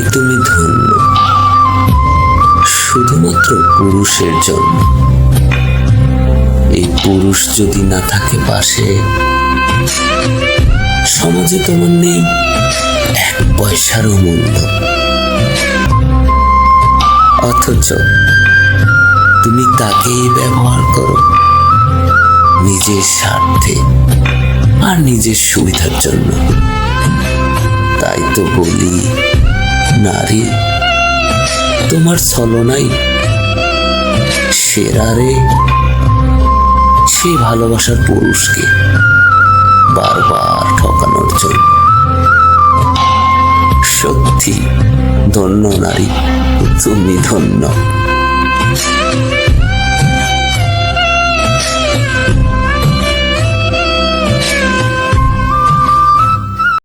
তুমি ধন্য। শুধুমাত্র পুরুষের জন্য। এই পুরুষ যদি না থাকে পাশে, সমাজে তোমার নেই এক পয়সারও মূল্য। অথচ তুমি তাকেই ব্যবহার করো নিজের স্বার্থে আর নিজের সুবিধার জন্য। তাই তো বলি নারী। তোমার ছলনাই সেরা রে। সেই ভালোবাসার পুরুষকে বারবার ঠকানোর জন্য। সত্যি, ধন্য নারী, তুমি ধন্য।